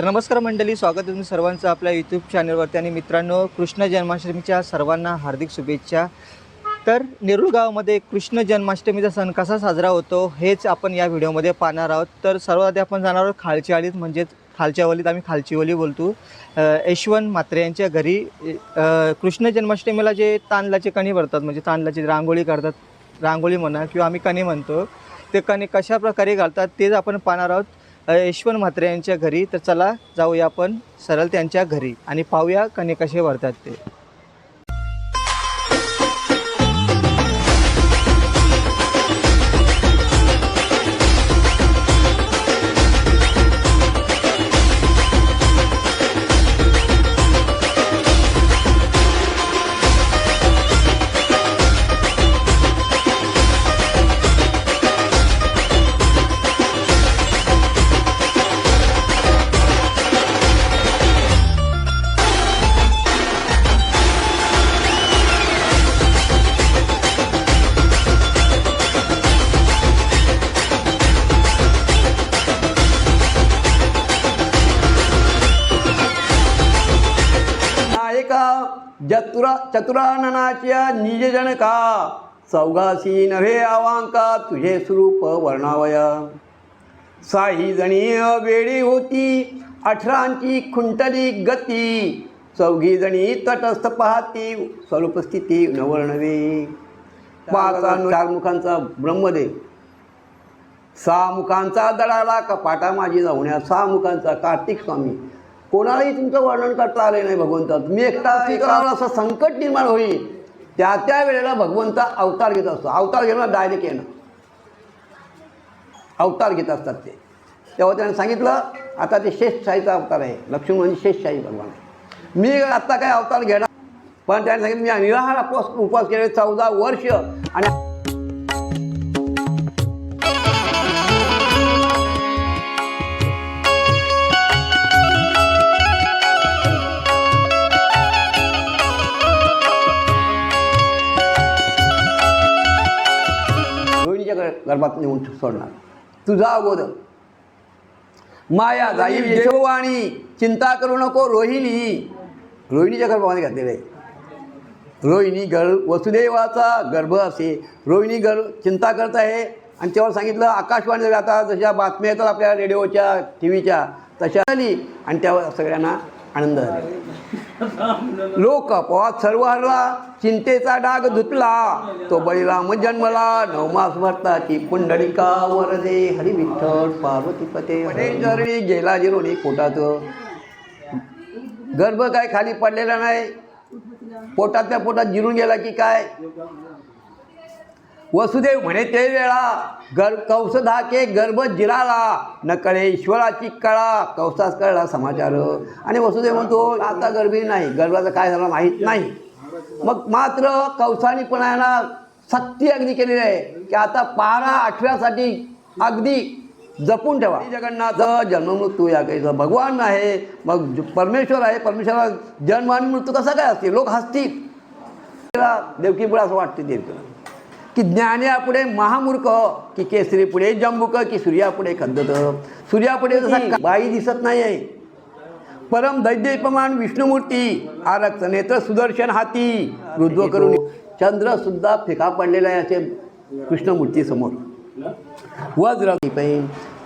तर नमस्कार मंडळी. स्वागत आहे तुम्ही सर्वांचं आपल्या यूट्यूब चॅनलवरती आणि मित्रांनो कृष्ण जन्माष्टमीच्या सर्वांना हार्दिक शुभेच्छा. तर नेरूळ गावामध्ये कृष्ण जन्माष्टमीचा सण कसा साजरा होतो हेच आपण या व्हिडिओमध्ये पाहणार आहोत. तर सर्वात आधी आपण जाणार आहोत खालच्या आलीत म्हणजेच खालच्या वलीत आम्ही खालची वली बोलतो. यशवंत म्हात्रे यांच्या घरी कृष्ण जन्माष्टमीला जे तांदळाचे कणी भरतात म्हणजे तांदळाची रांगोळी करतात रांगोळी म्हणा किंवा आम्ही कणी म्हणतो ते कणी कशा प्रकारे घालतात तेच आपण पाहणार आहोत. यशवंत म्हात्रे यांच्या घरी. तर चला जाऊया आपण सरळ त्यांच्या घरी आणि पाहूया कणे कसे भरतात ते. जतुरा चतुराननाच्या निजजनका चौघासी नव्हे आवांका तुझे स्वरूप वर्णावया. साही जणी वेळी होती अठरांची खुंटली गती चौघी जणी तटस्थ पाहती स्वरूप स्थिती नवर्णवे पाचा चार मुखांचा ब्रह्मदेव सहा मुखांचा दडाला कपाटा माझी जाऊण्या सहा मुखांचा कार्तिक स्वामी. कोणालाही तुमचं वर्णन करता आले नाही भगवंतात मी एकटा करावं असं संकट निर्माण होईल. त्या त्या वेळेला भगवंता अवतार घेत असतो. अवतार घेणं डायरेक्ट येणं. अवतार घेत असतात ते. तेव्हा त्याने सांगितलं आता ते शेषशाहीचा अवतार आहे. लक्ष्मी म्हणजे शेषशाही भगवान आहे मी आत्ता काय अवतार घेणार पण त्याने सांगितलं मी निराहार उपवास उपवास केले चौदा वर्ष आणि गर्भात नेऊन सोडणार. तुझा अगोदर. माया जाई यशोवाणी चिंता करू नको रोहिणी. रोहिणीच्या गर्भामध्ये घातलेलं आहे. रोहिणी गर्भ वसुदेवाचा गर्भ असे. रोहिणी गर्भ चिंता करत आहे. आणि तेव्हा सांगितलं आकाशवाणी आता जशा बातम्या येतात आपल्या रेडिओच्या टी व्हीच्या तशा आली. आणि तेव्हा सगळ्यांना आनंद झाला. लोक अपवाद सर्व हरला चिंतेचा डाग धुतला. तो बळीराम जन्मला नवमास भरताची पुंडलिका वरदे हरी विठ्ठल पार्वती पते जरी गेला जिरोनी पोटाचं. गर्भ काय खाली पडलेला नाही? पोटातल्या पोटात जिरून गेला की काय? वसुदेव म्हणे ते वेळा गर कौस धाके गर्भ जिराला न कळे ईश्वराची कळा कौसास कळला समाचार. आणि वसुदेव म्हणतो आता गर्भी नाही गर्भाचं काय झालं माहीत नाही. मग मात्र कौसानी पण आहे ना सक्ती अगदी केलेली आहे की आता बारा आठव्यासाठी अगदी जपून ठेवा. जगन्नाथ. जन्म मृत्यू या काही भगवान आहे मग परमेश्वर आहे परमेश्वरा जन्म आणि मृत्यू कसा काय असते लोक हसतील. देवकीपुढे असं वाटते देवकीला की ज्ञान्यापुढे महामूर्ख की केसरी पुढे जंबुक की सूर्यापुढे खंदत. सूर्यापुढे जसा बाई दिसत नाही आहे परम दैद्यपमान विष्णुमूर्ती आरक्त नेत्र सुदर्शन हाती रुद्व करून चंद्र सुद्धा फिका पडलेला आहे असे कृष्णमूर्ती समोर. वज्र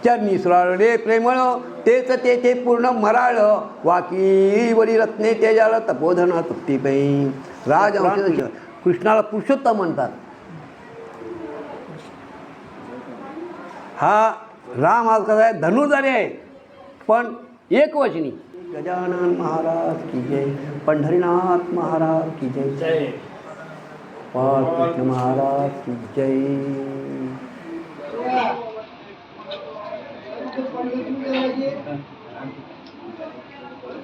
चरणी सुराळे प्रेमळ तेच ते ते पूर्ण मराळ वाकी वरी रत्ने तेजाळ तपोधन तृप्ती पैन राज कृष्णाला पुरुषोत्तम म्हणतात. हा राम हा कसा आहे? धनुर्धारी आहे. पण एक वचनी गजानन महाराज की जय. पंढरीनाथ महाराज की जय. कृष्ण महाराज की जय.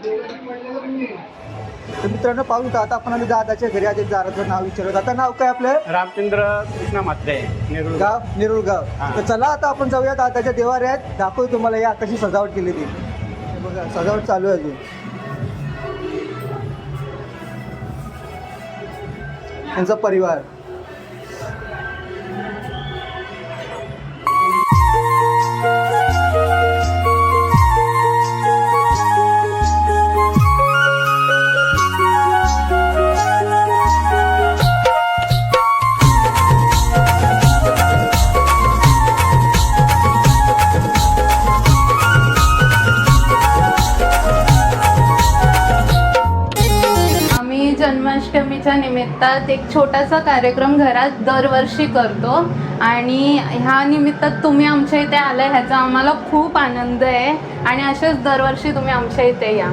तर मित्रांनो पाहू शकता आता आपण आम्ही दादाच्या घरी. आधी दादाचं नाव विचारत आता नाव काय आपलं? रामचंद्र कृष्ण म्हात्रे नेरूळ गाव नेरूळ गाव. तर चला आता आपण जाऊया दादाच्या देवाऱ्यात. दाखवू तुम्हाला या कशी सजावट केली ती. बघा सजावट चालू आहे अजून. त्यांचा परिवार. जन्माष्टमीच्या निमित्तात एक छोटासा कार्यक्रम घरात दरवर्षी करतो. आणि ह्या निमित्तात तुम्ही आमच्या इथे आलं ह्याचा आम्हाला खूप आनंद आहे. आणि असेच दरवर्षी तुम्ही आमच्या इथे या.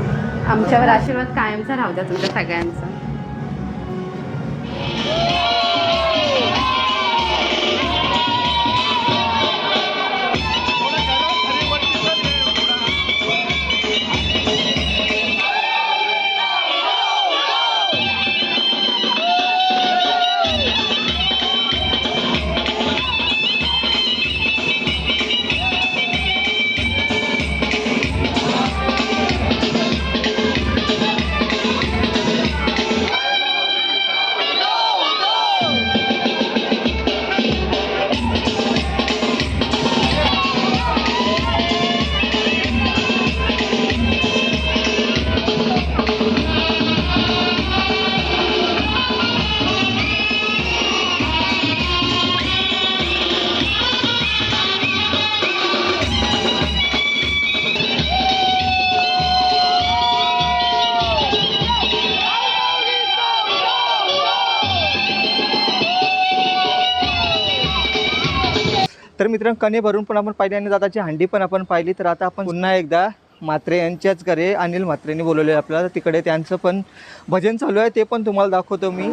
आमच्यावर आशीर्वाद कायमचा राहू द्या तुमच्या सगळ्यांचा. मित्रांनो कणे भरून पण आपण पाहिली आणि दादाची हंडी पण आपण पाहिली. तर आता आपण पुन्हा एकदा म्हात्रे यांच्याच घरे अनिल म्हात्रेंनी बोलवले आपल्याला. तिकडे त्यांचं पण भजन चालू आहे ते पण तुम्हाला दाखवतो मी.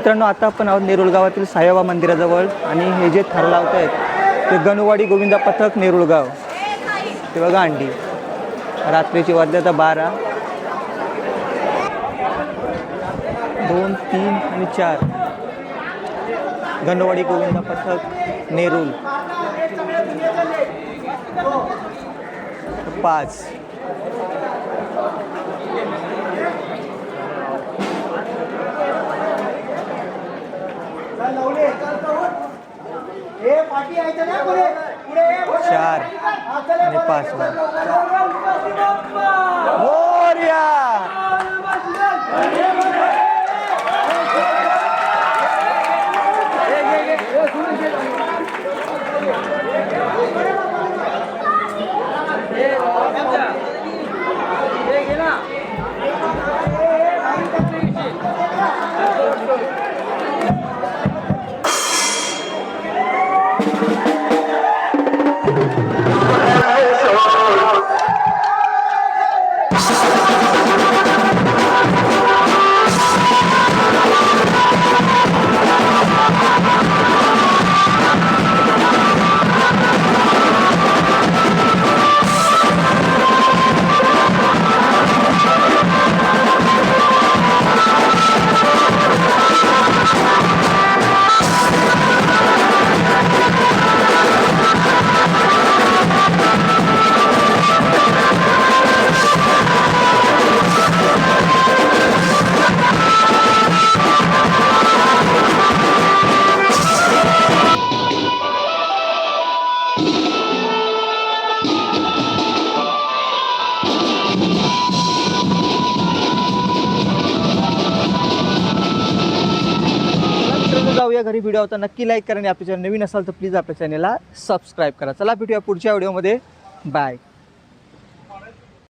मित्रांनो आता आपण आहोत नेरुळ गावातील साईबाबा मंदिराजवळ आणि हे जे थर लावत आहेत ते गणवाडी गोविंदा पथक नेरुळगाव ते बघा अंडी. रात्रीची वाजल्या आता बारा. दोन तीन आणि चार. गणवाडी गोविंदा पथक नेरुल पाच. चार आणि पाच मोरया घरी व्हिडिओ होता नक्की लाईक करा आणि आपल्या चॅनल नवीन असाल तर प्लीज आपल्या चॅनलला सबस्क्राईब करा. चला भेटूया पुढच्या व्हिडिओमध्ये बाय